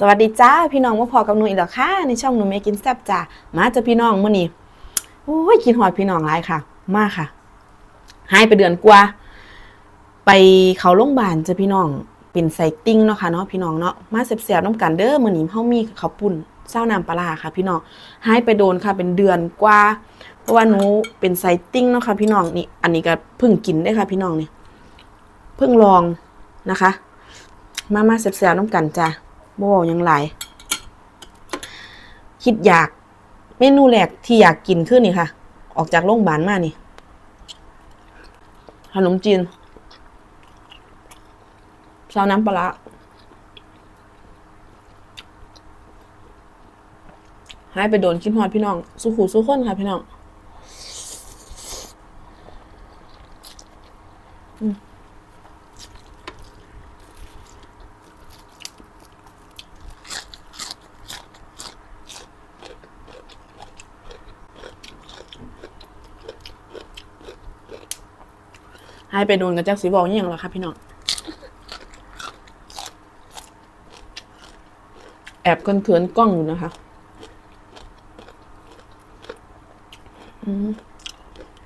สวัสดีจ้าพี่น้องมาพอกับหนูอีกแล้วค่ะในช่องหนูเมกินแซ่บจ้ามาจ้าพี่น้องมื้อนี้โอ้ยกินหอดพี่น้องหลายค่ะ มากค่ะหายไปเดือนกว่า ไปเขาโรงพยาบาลจ้าพี่น้องเป็นไซติ้งเนาะค่ะเนาะพี่น้องเนาะมาเสียบๆน้ำกันเด้อมื้อนี้เฮามีข้าวปุ้นเศร้าน้ำปลาร้าค่ะ พี่น้องหายไปโดนค่ะ เป็นเดือนกว่า เพราะว่าหนูเป็นไซติ้งเนาะค่ะ พี่น้องนี่อันนี้ก็เพิ่งกินได้ค่ะ พี่น้องนี่เพิ่งลองนะคะ มามาเสียบๆน้ำกันจ้า โบยังหลคิดอยาก เมนูแรกที่อยากกินขึ้นนี่ค่ะ ออกจากโรงพยาบาลมานี่ขนมจีนซาวน้ำปลาร้าหายไปโดนคิดฮอดพี่น้อง สุขูสุขคนค่ะพี่น้อง ไปโดนกับแจ็คสีบอกยังหรอครับพี่น้องแอบเขินๆกล้องอยู่นะคะ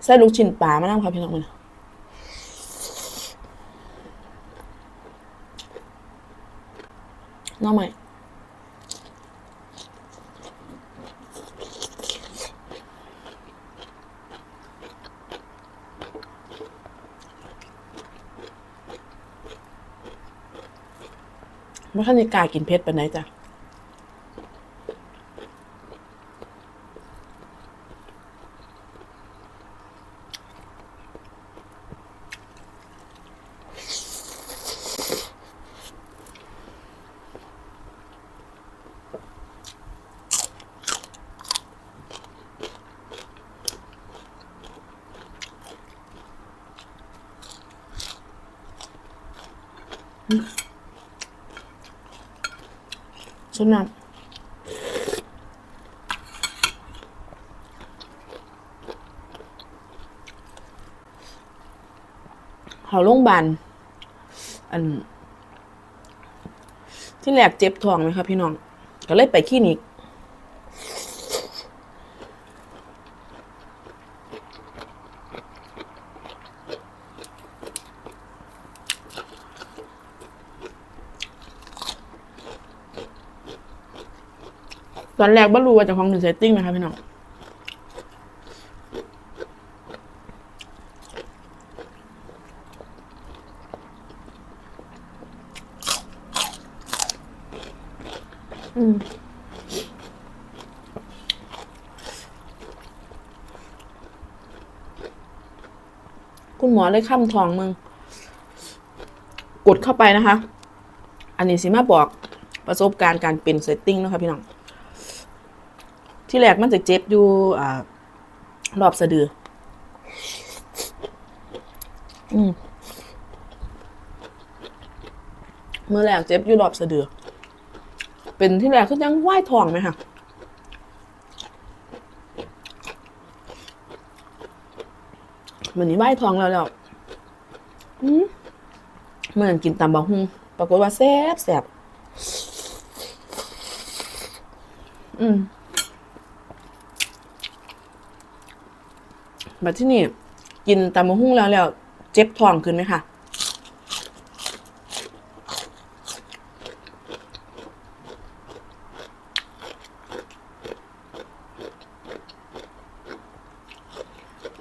ใส่ลูกชิ้นปลามานั่งค่ะพี่น้องมันน้องใหม่ ไม่ค่อยมีกายกินเผ็ดไปไหนจ้ะ ชุดนั้นเขาโรงพยาบาลอัน ที่แรกเจ็บท้องไหมครับพี่น้อง ก็เลยไปคลินิก ตอนแรกไม่รู้ว่าจะของเป็นเซตติ้งนะคะพี่น้องอืมคุณหมอเลยค้ำทองมึง กดเข้าไปนะคะ อันนี้สิมาบอกประสบการณ์การเป็นเซตติ้งนะคะพี่น้อง ที่แรกมันจะเจ็บอยู่อ่ารอบสะดือ อืมเมื่อแรกเจ็บอยู่รอบสะดือ เป็นที่แรกคือยังไหว้ทองไหมคะเหมือนนี้ไหว้ทองแล้วแล้วอืมเหมือนกินตำบักฮุงปรากฏว่าแซ่บแซ่บอืม แบบที่นี่กินตำมะฮุ่งแล้วแล้ว เจ็บท้องขึ้นไหมคะ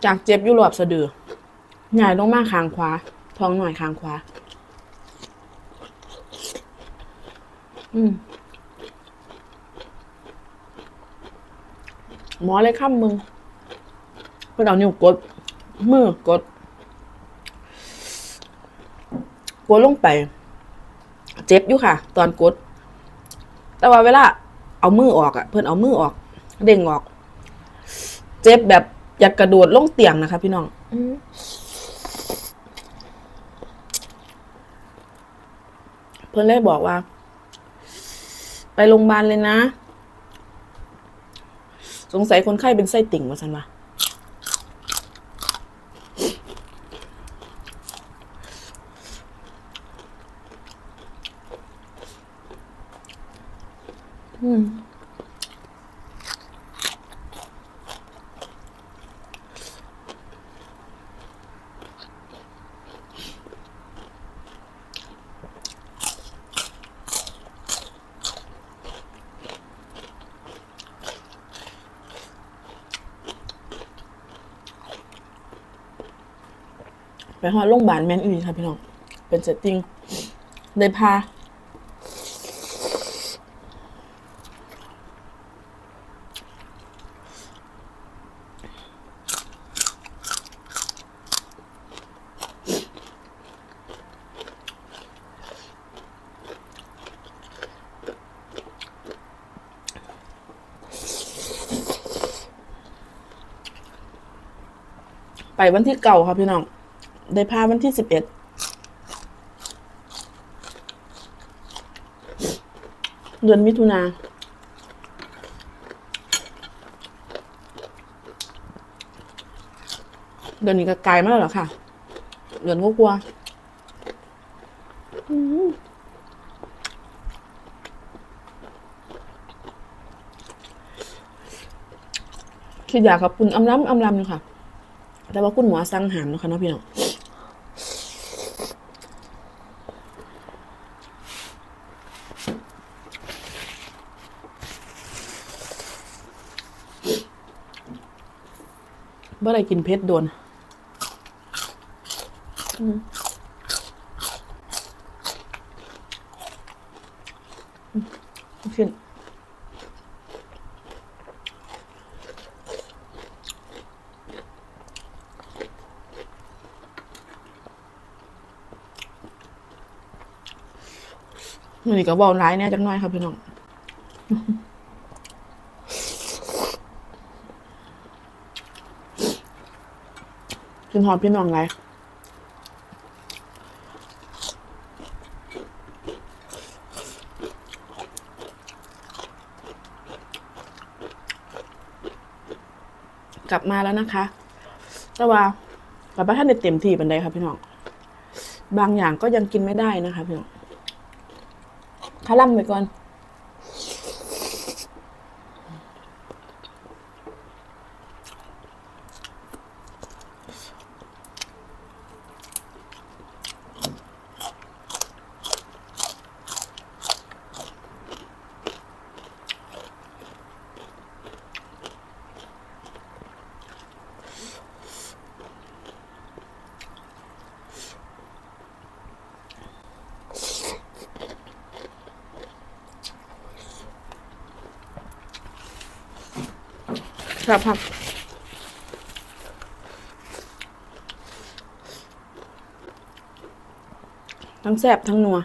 จากเจ็บอยู่รอบสะดือหงายลงมาคางขวา ท้องหน่อยคางขวา อืม หมอเลยข้ามมึง พื่อนเอานิ้วกด มือกดกดลงไป เจ็บอยู่ค่ะ ตอนกด แต่ว่าเวลาเอามือออกอะเพื่อนเอามือออก เด้งออก เจ็บแบบอยากกระโดดลงเตียงนะคะ พี่น้องอเพื่อนเลยบอกว่า ไปโรงพยาบาลเลยนะ สงสัยคนไข้เป็นไส้ติ่งว่าฉันว่า ม อืม ไปหอดโรงพยาบาลแมนอีค่ะพี่น้อง เป็นเซตติ้งได้พาไปวันที่เก่าค่ะพี่น้อง ได้พาวันที่สิบเอ็ดเดือนมิถุนาเดือนนี้ก็ไกลมากแล้วเหรอค่ะ เดือนก็กลัวาๆอืมคืออยากกับคุณอำลำอำลำเลยค่ะ แต่ว่าคุณหมอสั่งหามนะคะเนาะพี่น้อง เมื่อไรกินเพชรโดนอืมอืมขึ้นนี่ก็บอกร้ายเนี่ยจังน้อยครับพี่น้อง นหอมพี่น้องไรกลับมาแล้วนะคะ แต่ว่ากลับมาท่านได้เต็มที่บันไดครับพี่น้อง บางอย่างก็ยังกินไม่ได้นะคะพี่น้องข้าล่ำไปก่อน ครับครับทั้งแสบทั้งนัว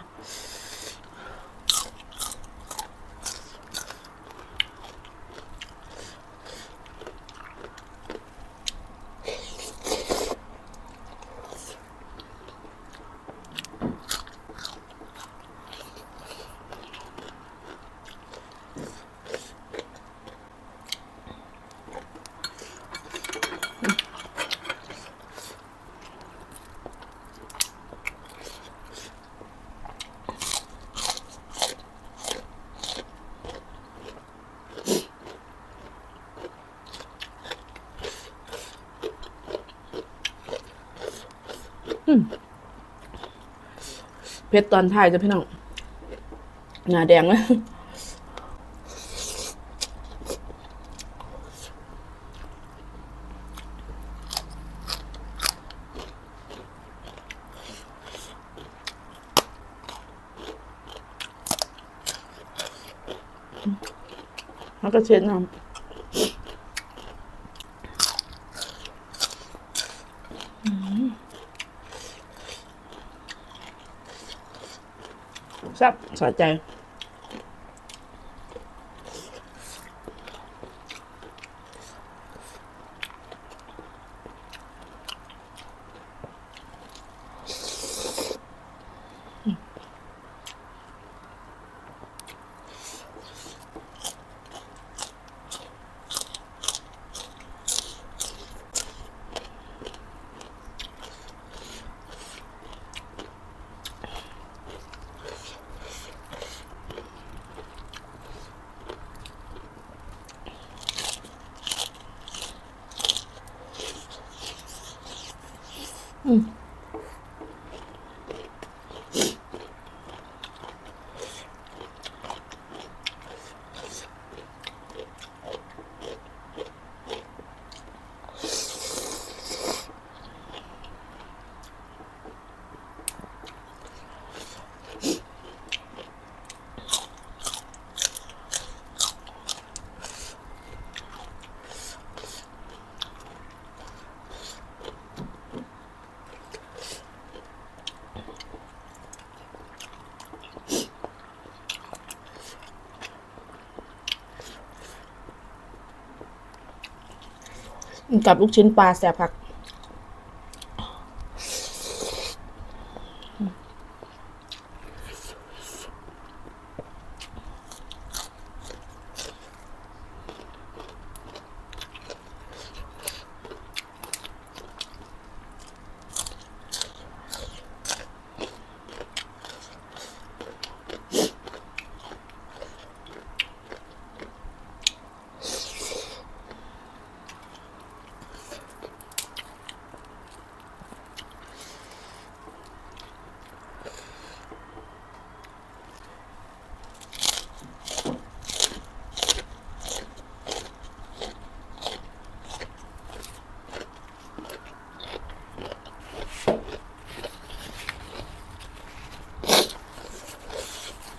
เพชรตอนท้ายจะพี่น้องหน้าแดงเลยแล้วก็เช็ดน้ำ แซ่ กับลูกชิ้นปลาแซ่บผัก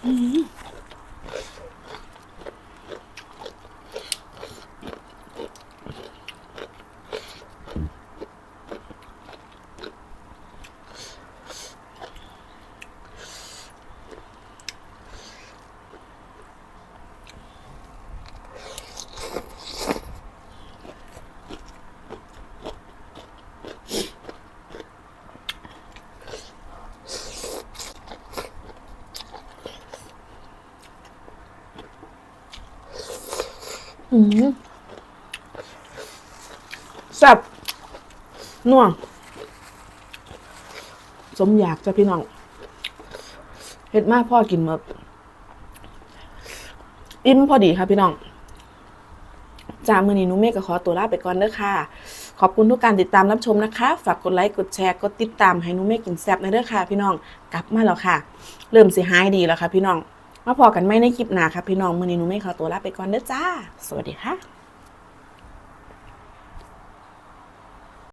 อื แซ่บนัวสมอยากจ้ะพี่น้องเฮ็ดมากพ่อกินหมดอิ่มพอดีค่ะพี่น้องจามือนี้หนุเมฆก็ขอตัวลาไปก่อนเด้อค่ะ ขอบคุณทุกการติดตามรับชมนะคะ ฝากกดไลค์ กดแชร์ กดติดตามให้หนุเมฆกินแซ่บในเด้อค่ะ พี่น้อง กลับมาแล้วค่ะ เริ่มสิหายดีแล้วค่ะ พี่น้อง มาพอกันไม่ในคลิปหน้าครับพี่น้องมือนี้หนูไม่ขอตัวลาไปก่อนเด้อจ้า สวัสดีค่ะ